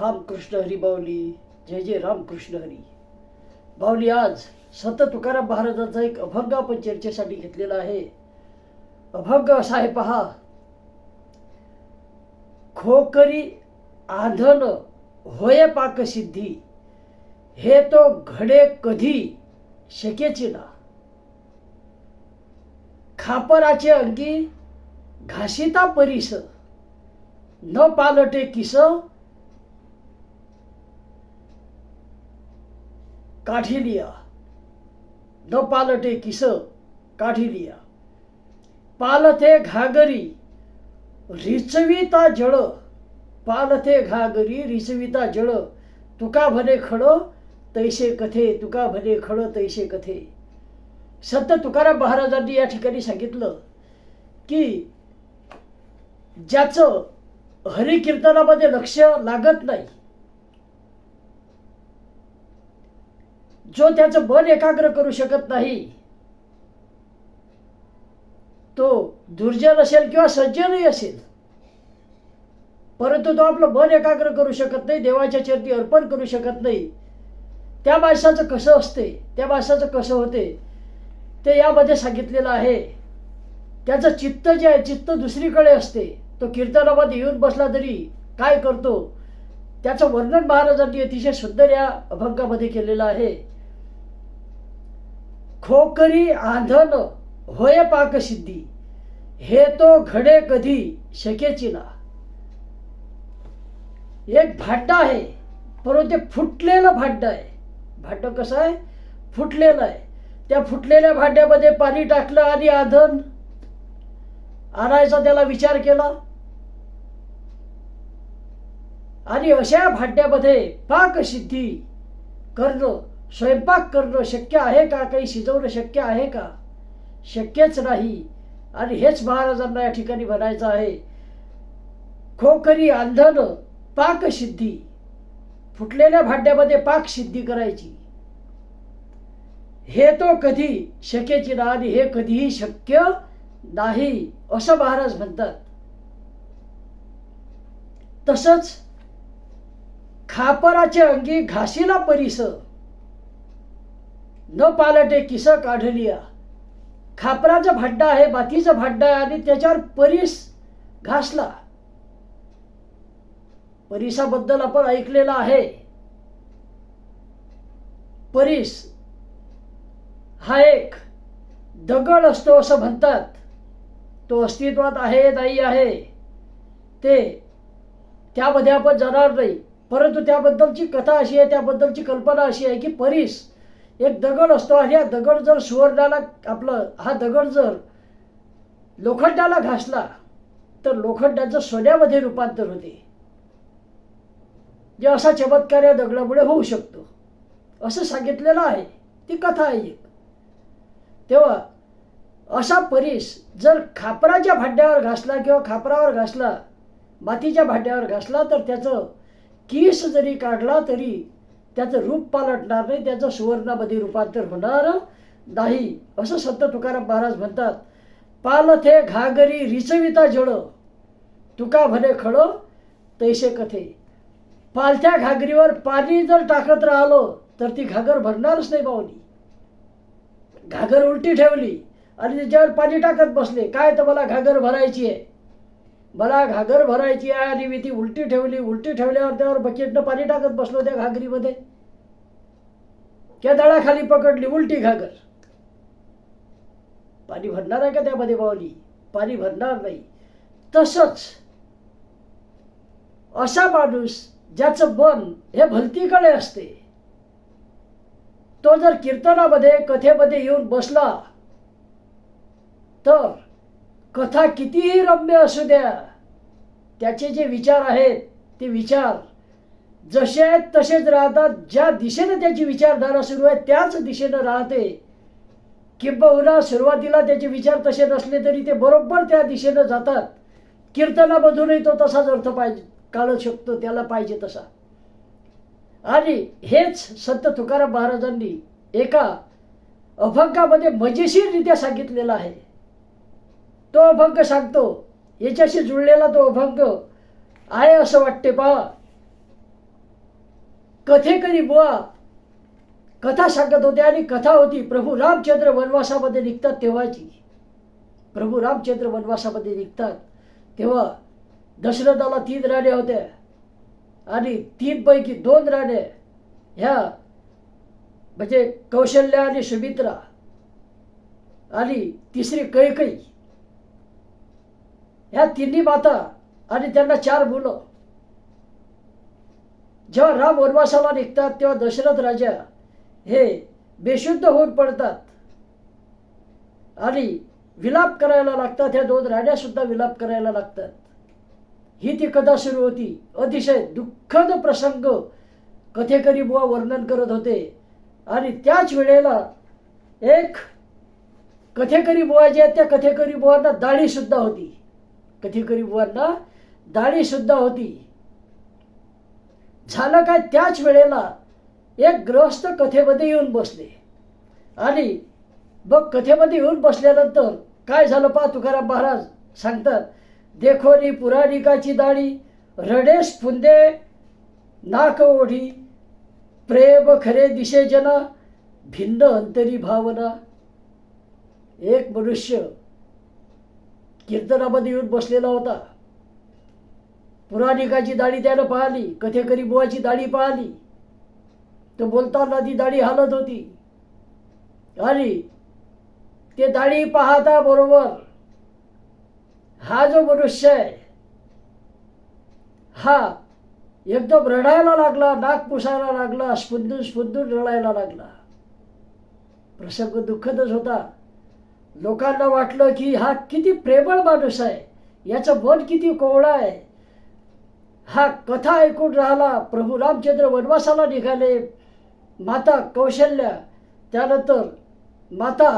रामकृष्ण हरी बावली. जय जय रामकृष्ण हरी. बावली आज संत तुकाराम महाराजांचा एक अभंग आपण चर्चेसाठी घेतलेला आहे. अभंग असा आहे पहा. खोकरी आधन होय पाकसिद्धी हे तो घडे कधी शकेची ना. खापराचे अंगी घासिता परिस. न पालटे किस काठी लिया। न पालटे किस काठी लिया। पालते घागरी रिचविता जळ। पालथे घागरी रिचविता जळ। तुका भले खड तैसे कथे। तुका भले खड तैसे कथे। संत तुकाराम महाराजांनी या ठिकाणी सांगितलं की ज्याचं हरिकीर्तनामध्ये लक्ष लागत नाही जो त्याचं मन एकाग्र करू शकत नाही तो दुर्जन असेल किंवा सज्जनही असेल परंतु तो आपलं मन एकाग्र करू शकत नाही देवाच्या चरती अर्पण करू शकत नाही त्या माणसाचं कसं असते त्या माणसाचं कसं होते ते यामध्ये सांगितलेलं आहे. त्याचं चित्त जे आहे चित्त दुसरीकडे असते. तो कीर्तनामध्ये येऊन बसला तरी काय करतो? त्याचं वर्णन महाराजांनी अतिशय सुंदर या अभंगामध्ये केलेलं आहे. खोकरी आंधन होय पाकसिद्धी. हे तो घडे कधी शकेची ना. एक भांड आहे परंतु ते फुटलेलं भांड आहे. भांड कसं आहे? फुटलेलं आहे. त्या फुटलेल्या भांड्यामध्ये पाणी टाकलं आणि आधन आणायचा त्याला विचार केला. आणि अशा भांड्यामध्ये पाकसिद्धी करणं स्वयंपाक करणं शक्य आहे का? काही शिजवणं शक्य आहे का? शक्यच नाही. आणि हेच महाराजांना या ठिकाणी म्हणायचं आहे. खोकरी आंधन पाकसिद्धी फुटलेल्या भांड्यामध्ये पाकसिद्धी करायची. हे तो कधी शक्यची ना आणि हे कधीही शक्य नाही असं महाराज म्हणतात. तसंच खापराच्या अंगी घासीला परिस न पालटे किस काढलिया? खापराचं भाड्डा आहे मातीचं भाड्डा आहे आणि त्याच्यावर परीस घासला. परिसाबद्दल आपण ऐकलेलं आहे. परीस हा एक दगड असतो असं म्हणतात. तो अस्तित्वात आहे नाही आहे ते त्यामध्ये आपण जाणार नाही. परंतु त्याबद्दलची कथा अशी आहे त्याबद्दलची कल्पना अशी आहे की परीस एक दगड असतो आणि हा दगड जर सुवर्णाला आपलं हा दगड जर लोखंडाला घासला तर लोखंडाचं सोन्यामध्ये रूपांतर होते. जे असा चमत्कार या दगडामुळे होऊ शकतो. असं सांगितलेलं आहे. ती कथा आहे एक. तेव्हा असा परीस जर खापराच्या भांड्यावर घासला किंवा खापरावर घासला मातीच्या भांड्यावर घासला तर त्याचं कीस जरी काढला तरी त्याचं रूप पालटणार नाही त्याचं सुवर्णामध्ये रूपांतर होणार नाही. असं संत तुकाराम महाराज म्हणतात पालथे घागरी रिचविता जळ तुका भले खड तैसे कथे. पालथ्या घागरीवर पाणी जर टाकत राहिलो तर ती घागर भरणारच नाही बावली घागर उलटी ठेवली आणि त्याच्यावर पाणी टाकत बसले काय तर मला घागर भरायची आहे? मला घागर भरायची आहे आणि मी ती उलटी ठेवली उलटी ठेवल्यावर त्यावर बकेटनं पाणी टाकत बसलो त्या घागरीमध्ये. त्या दळाखाली पकडली उलटी घागर. पाणी भरणार आहे का त्यामध्ये बावली? पाणी भरणार नाही. तसंच असा माणूस ज्याचं मन हे भलतीकडे असते तो जर कीर्तनामध्ये कथेमध्ये येऊन बसला तर कथा कितीही रम्य असू द्या त्याचे जे विचार आहेत ते विचार जसे आहेत तसेच राहतात. ज्या दिशेने त्याची विचारधारा सुरू आहे त्याच दिशेनं राहते. किंबहुना सुरुवातीला त्याचे विचार तसे नसले तरी ते बरोबर त्या दिशेनं जातात. कीर्तनामधूनही तो तसाच अर्थ पाहिजे काढू शकतो त्याला पाहिजे तसा. आणि हेच संत तुकाराम महाराजांनी एका अभंगामध्ये मजेशीररित्या सांगितलेलं आहे. तो अभंग सांगतो याच्याशी जुळलेला तो अभंग आहे असं वाटते पहा कथेकरी बुवा. कथा सांगत होते आणि कथा होती. प्रभू रामचंद्र वनवासामध्ये निघतात तेव्हाची. प्रभू रामचंद्र वनवासामध्ये निघतात. तेव्हा दशरथाला तीन राण्या होत्या. आणि तीनपैकी दोन राण्या ह्या म्हणजे कौशल्या आणि सुमित्रा. आणि तिसरी कैकई. ह्या तिन्ही माता आणि त्यांना चार मुलं. जेव्हा राम वनवासाला निघतात तेव्हा दशरथ राजा हे बेशुद्ध होऊन पडतात. आणि विलाप करायला लागतात ह्या दोन राण्यासुद्धा विलाप करायला लागतात. ही ती कथा सुरू होती. अतिशय दुःखद प्रसंग कथेकरी बुवा वर्णन करत होते. आणि त्याच वेळेला एक कथेकरी बुवा जे आहेत त्या कथेकरी बुवांना दाढी सुद्धा होती. कधीकधी बुवांना दाढी सुद्धा होती. झालं काय त्याच वेळेला एक ग्रहस्थ कथेमध्ये येऊन बसले. आणि मग कथेमध्ये येऊन बसल्यानंतर काय झालं पा तुकाराम महाराज? सांगतात देखोनी पुराणिकाची दाढी रडेस फुंदे नाक ओढी प्रेम खरे दिशे जना भिन्न अंतरी भावना. एक मनुष्य कीर्तनामध्ये येऊन बसलेला होता. पुराणिकाची दाढी त्यानं पाहिली कथेकरी बुवाची दाढी पाहिली. तो बोलताना ती दाढी हालत होती. आणि ते दाढी पाहता बरोबर हा जो मनुष्य आहे हा एकदम रडायला लागला नाक पुसायला लागला स्पुंदून स्पुंदून रडायला लागला. प्रसंग दुःखदच होता. लोकांना वाटलं की हा किती प्रेमळ माणूस आहे याचं मन किती कोवळं आहे. हा कथा ऐकून राहिला प्रभू रामचंद्र वनवासाला निघाले. माता कौशल्या त्यानंतर माता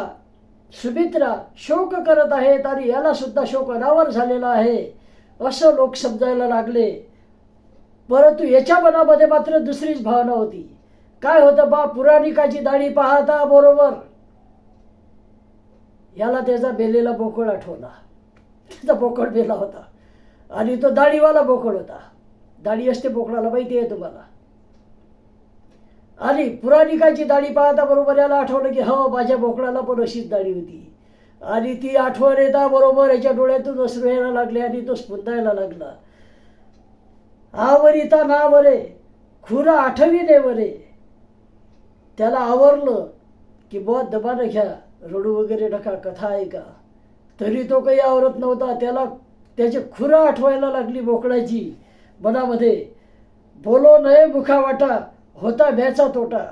सुमित्रा शोक करत आहेत आणि याला सुद्धा शोक अनावर झालेला आहे असं लोक समजायला लागले. परंतु याच्या मनामध्ये मात्र दुसरीच भावना होती. काय होतं बा पुराणिकाची दाढी पाहता बरोबर? याला त्याचा बेलेला बोकड आठवला. त्याचा बोकड बेला होता. आणि तो दाढीवाला बोकड होता. दाढी असते बोकडाला माहिती आहे तुम्हाला? आणि पुराणिकाची दाढी पाहता बरोबर याला आठवलं की हो माझ्या बोकडाला पण अशीच दाढी होती. आणि ती आठवण येता बरोबर याच्या डोळ्यातून अश्रू यायला लागले आणि तो स्पुंदायला लागला. आवरिता नावरे खुर नाही वरे त्याला आवरलं की बहुत दबानं घ्या. रडू वगैरे नका कथा ऐका. तरी तो काही आवरत नव्हता. त्याला त्याची खुरं आठवायला लागली बोकडाची. मनामध्ये बोलो नये मुखा वाटा होता भ्याचा तोटा.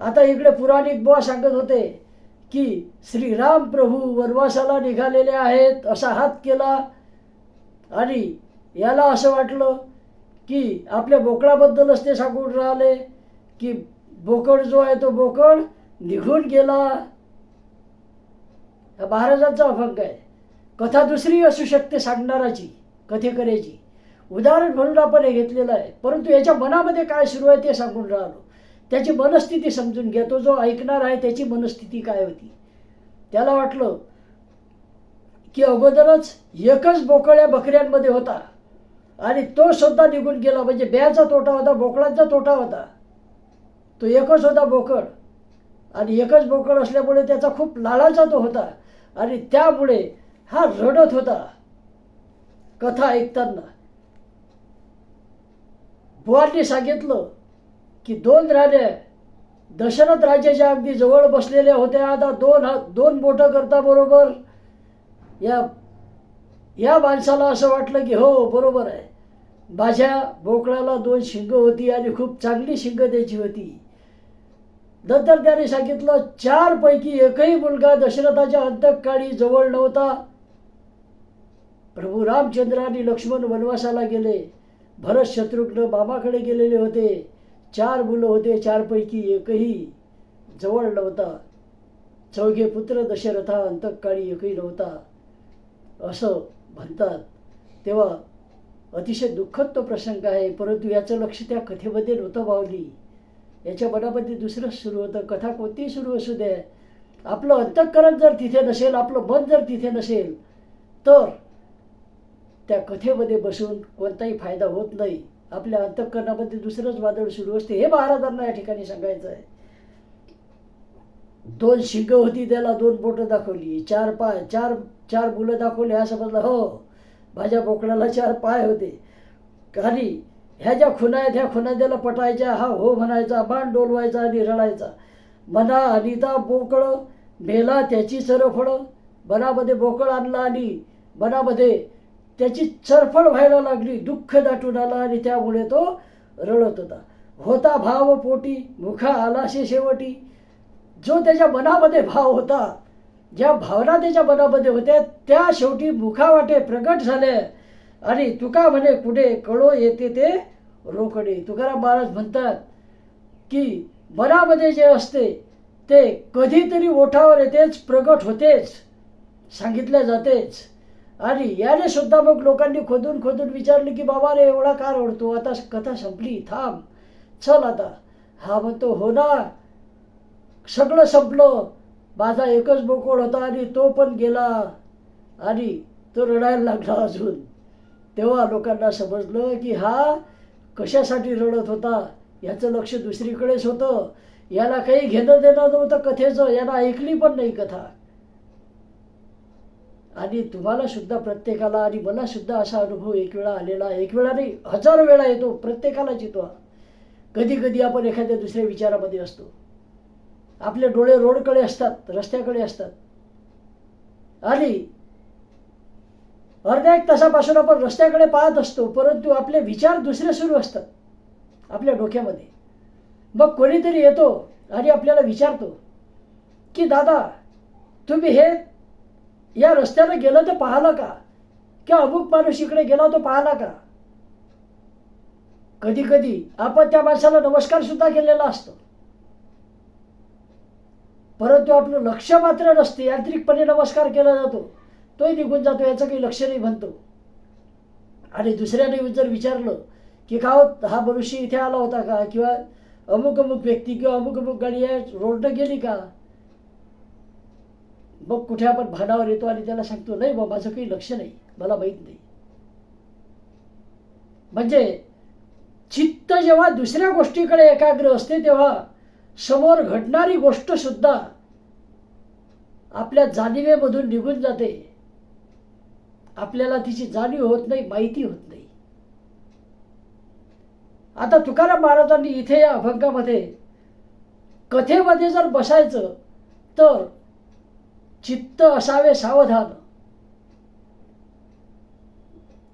आता इकडे पुराणिक बुवा सांगत होते की श्रीराम प्रभू वनवासाला निघालेले आहेत असा हात केला आणि याला असं वाटलं की आपल्या बोकडाबद्दलच ते सांगून राहिले की बोकड जो आहे तो बोकड निघून गेला. हा महाराजांचा अभंग आहे. कथा दुसरी असू शकते सांगणाराची कथेकऱ्याची उदाहरण म्हणून आपण हे घेतलेलं आहे. परंतु याच्या मनामध्ये काय सुरू आहे ते सांगून राहिलो. त्याची मनस्थिती समजून घ्या. तो जो ऐकणार आहे त्याची मनस्थिती काय होती? त्याला वाटलं की अगोदरच एकच बोकळ्या बकऱ्यांमध्ये होता. आणि तो सुद्धा निघून गेला. म्हणजे ब्याचा तोटा होता बोकडांचा तोटा होता. तो एकच होता बोकड. आणि एकच बोकड असल्यामुळे त्याचा खूप लालाचा तो होता. आणि त्यामुळे हा रडत होता. कथा ऐकताना. बुवांनी सांगितलं की दोन राण्या दशरथ राजाच्या अगदी जवळ बसलेल्या होत्या. आता दोन हा दोन बोटं करता बरोबर. या या माणसाला असं वाटलं की हो बरोबर आहे. माझ्या बोकळ्याला दोन शिंग होती आणि खूप चांगली शिंग त्याची होती. नंतर त्याने सांगितलं चार पैकी एकही मुलगा दशरथाच्या अंतकाळी जवळ नव्हता. प्रभू रामचंद्र आणि लक्ष्मण वनवासाला गेले. भरत शत्रुघ्न बाबाकडे गेलेले होते. चार मुलं होते चारपैकी एकही जवळ नव्हता. चौघे पुत्र दशरथा अंतकाळी एकही नव्हता. असं म्हणतात. तेव्हा अतिशय दुःखद तो प्रसंग आहे परंतु याचं लक्ष त्या कथेमध्ये नव्हतं भावली याच्या मनामध्ये दुसरंच सुरू होतं. कथा कोणतीही सुरू असू दे. आपलं अंतःकरण जर तिथे नसेल आपलं मन जर तिथे नसेल तर त्या कथेमध्ये बसून कोणताही फायदा होत नाही. आपल्या अंतःकरणामध्ये दुसरंच वादळ सुरू असते. हे महाराजांना या ठिकाणी सांगायचं आहे. दोन शिंग होती त्याला दोन बोटं दाखवली. चार पाय चार चार मुलं दाखवली. हा समजलं हो माझ्या बोकडाला चार पाय होते. आणि ह्या ज्या खुना आहेत ह्या खुना त्याला पटायच्या हा हो म्हणायचा मान डोलवायचा आणि रडायचा. मना अनिता बोकळ मेला त्याची चरफळं मनामध्ये बोकळ आणला आणि मनामध्ये त्याची चरफळ व्हायला लागली दुःख दाटून आला आणि त्यामुळे तो रडत होता. होता भाव पोटी मुखा आलाशे शेवटी. जो त्याच्या मनामध्ये भाव होता ज्या भावना त्याच्या मनामध्ये होत्या त्या शेवटी मुखावाटे प्रगट झाल्या. आणि तुका म्हणे कुठे कळो येते ते? रोकडे. तुकाराम महाराज म्हणतात की मनामध्ये जे असते ते कधीतरी ओठावर येतेच प्रगट होतेच सांगितल्या जातेच. आणि याने सुद्धा मग लोकांनी खोदून खोदून विचारले की बाबा रे एवढा का रडतो? आता कथा संपली थांब. चल आता. हा म्हणतो हो ना. सगळं संपलं. माझा एकच बोकोड होता आणि तो पण गेला. आणि तो रडायला लागला अजून. तेव्हा लोकांना समजलं की हा कशासाठी रडत होता याचं लक्ष दुसरीकडेच होतं. याला काही घेणं देणं नव्हतं कथेचं याला ऐकली पण नाही कथा. आणि तुम्हाला सुद्धा प्रत्येकाला आणि मला सुद्धा असा अनुभव एक वेळा आलेला एक वेळा नाही हजारो वेळा येतो प्रत्येकालाच येतो कधी कधी आपण एखाद्या दुसऱ्या विचारामध्ये असतो. आपले डोळे रोडकडे असतात रस्त्याकडे असतात. आणि अर्ध्या एक तासापासून आपण रस्त्याकडे पाहत असतो परंतु आपले विचार दुसरे सुरू असतात आपल्या डोक्यामध्ये. मग कोणीतरी येतो आणि आपल्याला विचारतो की दादा तुम्ही हे या रस्त्याला गेलं तर पाहिलं का? किंवा अमुक माणूस इकडे गेला तो पाहिला का? कधी कधी आपण त्या माणसाला नमस्कार सुद्धा केलेला असतो. परंतु आपलं लक्ष मात्र नसते यांत्रिकपणे नमस्कार केला जातो. तोही निघून जातो याचं काही लक्ष नाही म्हणतो. आणि दुसऱ्याने जर विचारलं की का हो, हा मनुष्य इथे आला होता का? किंवा अमुक अमुक व्यक्ती किंवा अमुक अमुक गाडी या रोडनं गेली का? मग कुठे आपण भानावर येतो आणि त्याला सांगतो नाही बा माझं काही लक्ष नाही मला माहीत नाही. म्हणजे चित्त जेव्हा दुसऱ्या गोष्टीकडे एकाग्र असते तेव्हा समोर घडणारी गोष्ट सुद्धा आपल्या जाणीवेमधून निघून जाते. आपल्याला तिची जाणीव होत नाही माहिती होत नाही. आता तुकाराम महाराजांनी इथे या अभंगामध्ये कथेमध्ये जर बसायचं तर चित्त असावे सावधान.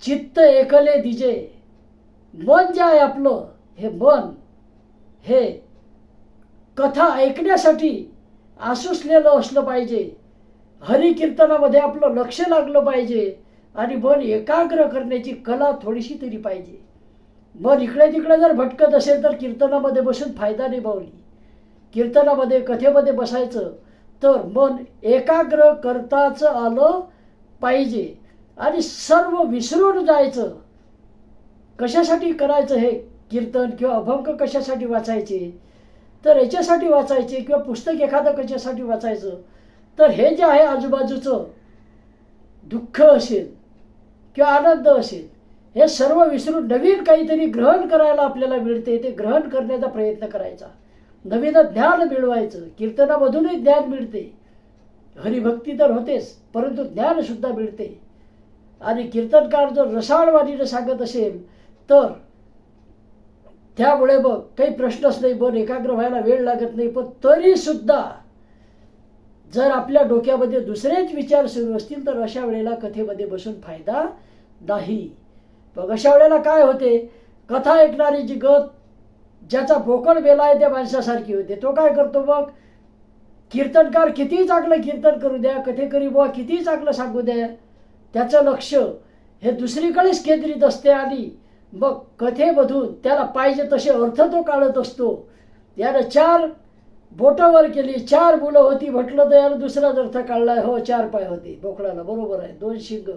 चित्त एकले दिजे. मन जे आहे आपलं हे मन हे कथा ऐकण्यासाठी आसुसलेलं असलं पाहिजे. हरिकीर्तनामध्ये आपलं लक्ष लागलं पाहिजे. आणि मन एकाग्र करण्याची कला थोडीशी तरी पाहिजे. मन इकडे तिकडे जर भटकत असेल तर कीर्तनामध्ये बसून फायदा नाही बावली कीर्तनामध्ये कथेमध्ये बसायचं तर मन एकाग्र करताच आलं पाहिजे. आणि सर्व विसरून जायचं. कशासाठी करायचं हे? कीर्तन किंवा अभंग कशासाठी वाचायचे? तर याच्यासाठी वाचायचे किंवा पुस्तक एखादं कशासाठी वाचायचं? तर हे जे आहे आजूबाजूचं दुःख असेल किंवा आनंद असेल हे सर्व विसरून नवीन काहीतरी ग्रहण करायला आपल्याला मिळते ते ग्रहण करण्याचा प्रयत्न करायचा. नवीन ज्ञान मिळवायचं कीर्तनामधूनही ज्ञान मिळते. हरिभक्ती तर होतेच परंतु ज्ञानसुद्धा मिळते. आणि कीर्तनकार जर रसाळवाणीनं सांगत असेल तर त्यामुळे मग काही प्रश्नच नाही मन एकाग्र व्हायला वेळ लागत नाही पण तरी सुद्धा जर आपल्या डोक्यामध्ये दुसरेच विचार सुरू असतील तर अशा वेळेला कथेमध्ये बसून फायदा नाही. मग अशा वेळेला काय होते? कथा ऐकणारी जी गत ज्याचा बोकड बेला आहे त्या माणसासारखी होते. तो काय करतो मग? कीर्तनकार कितीही चांगलं कीर्तन करू द्या कथेकरी बुवा कितीही चांगलं सांगू द्या. त्याचं लक्ष हे दुसरीकडेच केंद्रित असते आणि मग कथेमधून त्याला पाहिजे तसे अर्थ तो काढत असतो. यानं चार बोटावर केली चार मुलं होती म्हटलं तर यानं दुसराच अर्थ काढलाय हो चार पाय होते. बोकडाला बरोबर आहे. दोन शिंग.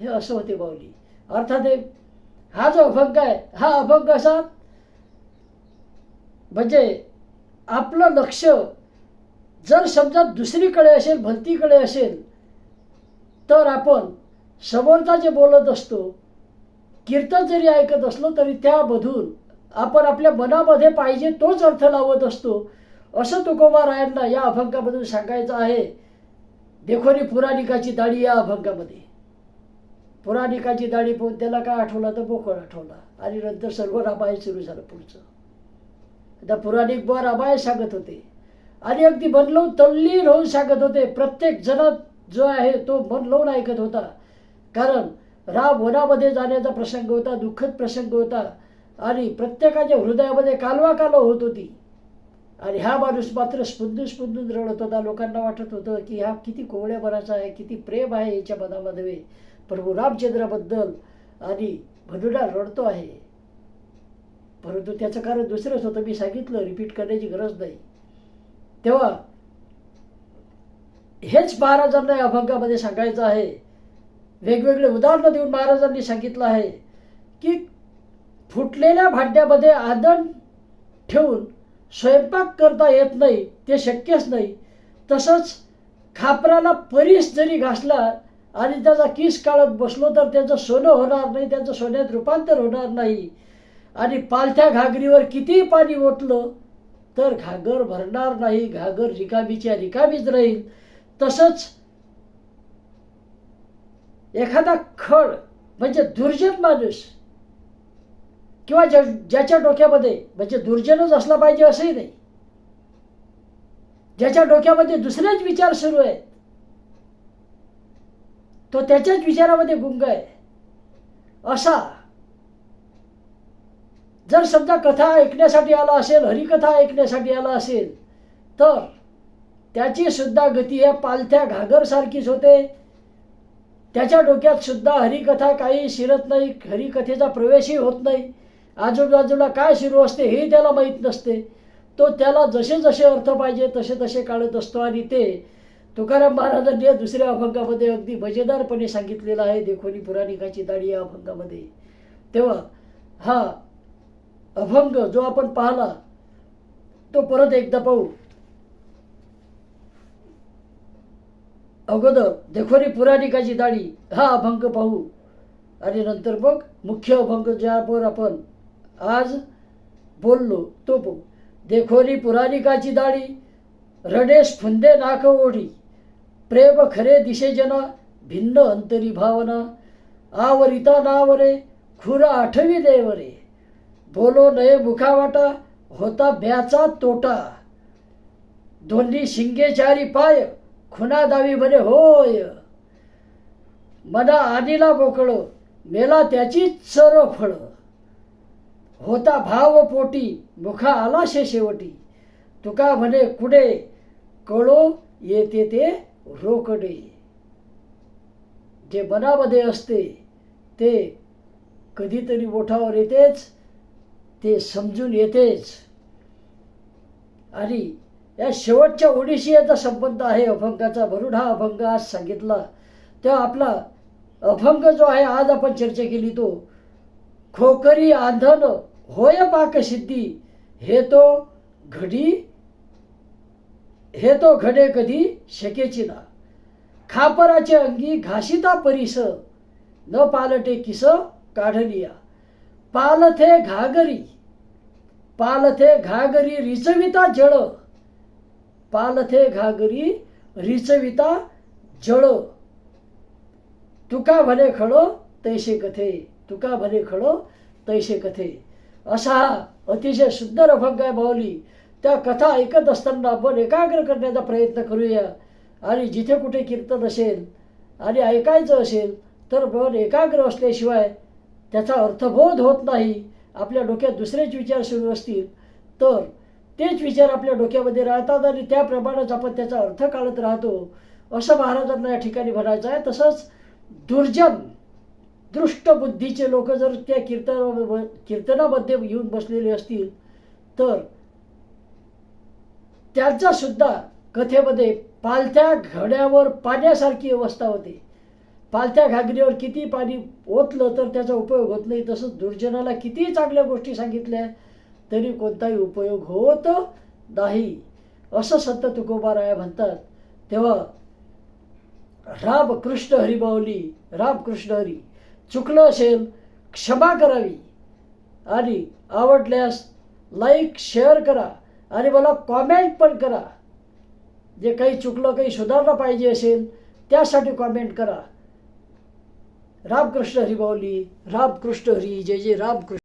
हे असं होते बावली अर्थात हा जो अभंग आहे हा अभंग असा म्हणजे आपलं लक्ष जर समजा दुसरीकडे असेल भलतीकडे असेल तर आपण समोरचा जे बोलत असतो कीर्तन जरी ऐकत असलो तरी त्यामधून आपण आपल्या मनामध्ये पाहिजे तोच अर्थ लावत असतो. असं तुकोबारायांना या अभंगामधून सांगायचं आहे. देखोनी पुराणिकाची दाढी या अभंगामध्ये. पुराणिकाची दाढी पाहून त्याला काय आठवला? तर बोकड आठवला. आणि नंतर सर्व रामायण सुरू झालं पुढचं. आता पुराणिक ब रामायण सांगत होते. आणि अगदी मन लावून तल्लीन होऊन सांगत होते. प्रत्येक जण जो आहे तो मन लावून ऐकत होता. कारण राम वनामध्ये जाण्याचा प्रसंग होता दुःखद प्रसंग होता. आणि प्रत्येकाच्या हृदयामध्ये कालवा कालव होत होती. आणि हा माणूस मात्र स्पुंदून स्पुंदून रडत होता. लोकांना वाटत होतं की हा किती कोवळ्या मनाचा आहे किती प्रेम आहे याच्या मनामध्ये. प्रभू रामचंद्राबद्दल आणि म्हणून रडतो आहे. परंतु त्याचं कारण दुसरंच होतं. मी सांगितलं रिपीट करण्याची गरज नाही. तेव्हा हेच महाराजांना या अभंगामध्ये सांगायचं आहे. वेगवेगळे उदाहरणं देऊन महाराजांनी सांगितलं आहे की फुटलेल्या भांड्यामध्ये आदण ठेवून स्वयंपाक करता येत नाही ते शक्यच नाही. तसंच खापराला परीस जरी घासला आणि त्याचा किस काढत बसलो तर त्याचं सोनं होणार नाही त्याचं सोन्यात रूपांतर होणार नाही. आणि पालथ्या घागरीवर कितीही पाणी ओतलं तर घागर भरणार नाही घागर रिकामीच्या रिकामीच राहील. तसंच एखादा खड म्हणजे दुर्जन माणूस किंवा ज्या ज्याच्या डोक्यामध्ये म्हणजे दुर्जनच असला पाहिजे असंही नाही. ज्याच्या डोक्यामध्ये दुसरेच विचार सुरू आहेत तो त्याच्याच विचारामध्ये गुंग आहे. असा. जर समजा कथा ऐकण्यासाठी आला असेल हरिकथा ऐकण्यासाठी आला असेल तर त्याची सुद्धा गती ह्या पालथ्या घागरसारखीच होते. त्याच्या डोक्यात सुद्धा हरिकथा काही शिरत नाही हरिकथेचा प्रवेशही होत नाही. आजूबाजूला काय सुरू असते हे त्याला माहीत नसते. तो त्याला जसे जसे अर्थ पाहिजे तसे तसे काढत असतो आणि ते तुकाराम महाराजांनी या दुसऱ्या अभंगामध्ये अगदी मजेदारपणे सांगितलेलं आहे देखोनी पुराणिकाची दाढी या अभंगामध्ये. तेव्हा हा अभंग जो आपण पाहला तो परत एकदा पाहू. अगोदर देखोनी पुराणिकाची दाढी हा अभंग पाहू. आणि नंतर मग मुख्य अभंग ज्यावर आपण आज बोललो तो पाहू. देखोनी पुराणिकाची दाढी रडेस फुंदे नाक ओढी. प्रेम खरे दिशेजन भिन्न अंतरी भावना. आवरिता नावरे खुरा आठवी देवरे. बोलो नये मुखावाटा होता ब्याचा तोटा. दोन्ही शिंगे चारी पाय खुना दावी म्हणे होय. मना आनीला बोकळ मेला त्याची चर फळ. होता भाव पोटी मुखा आला शे शेवटी. तुका म्हणे कुडे कळो येते ते रोकडे जे मनामध्ये असते ते कधीतरी ओठावर येतेच ते समजून येतेच. आणि या शेवटच्या ओडिशी याचा संबंध आहे अभंगाचा. भरुड हा अभंग आज सांगितला. तेव्हा आपला अभंग जो आहे आज आपण चर्चा केली तो खोकरी आंधन होय पाकसिद्धी हे तो घडी हे तो घडे कधी शकेची ना. खापराचे अंगी घासिता परिस न पालटे किस काढलिया पालथे घागरी पालथे घागरी रिचविता जळ पालथे घागरी रिचविता जळ तुका भले खळो तैसे कथे तुका भले खळो तैसे कथे. असा अतिशय सुंदर अभंग आहे माऊली त्या कथा ऐकत असताना आपण एकाग्र करण्याचा प्रयत्न करूया. आणि जिथे कुठे कीर्तन असेल आणि ऐकायचं असेल तर मन एकाग्र असल्याशिवाय त्याचा अर्थबोध होत नाही. आपल्या डोक्यात दुसरेच विचार सुरू असतील तर तेच विचार आपल्या डोक्यामध्ये राहतात आणि त्याप्रमाणेच आपण त्याचा अर्थ काढत राहतो. असं महाराजांना या ठिकाणी म्हणायचं आहे. तसंच दुर्जन दृष्ट बुद्धीचे लोक जर त्या कीर्तन कीर्तनामध्ये येऊन बसलेले असतील तर त्याचा सुद्धा कथेमध्ये पालथ्या घड्यावर पाण्यासारखी अवस्था होते. पालथ्या घागरीवर किती पाणी ओतलं तर त्याचा उपयोग होत नाही. तसंच दुर्जनाला किती चांगल्या गोष्टी सांगितल्या तरी कोणताही उपयोग होत नाही. असं संत तुकोबाराया म्हणतात. तेव्हा राम कृष्ण हरिबावली राम कृष्ण हरी चुकलं असेल क्षमा करावी आणि आवडल्यास लाईक शेअर करा. आणि मला कॉमेंट पण करा. जे काही चुकलं काही सुधारलं पाहिजे असेल त्यासाठी कॉमेंट करा. रामकृष्ण हरी माऊली रामकृष्ण हरी जय जय रामकृष्ण.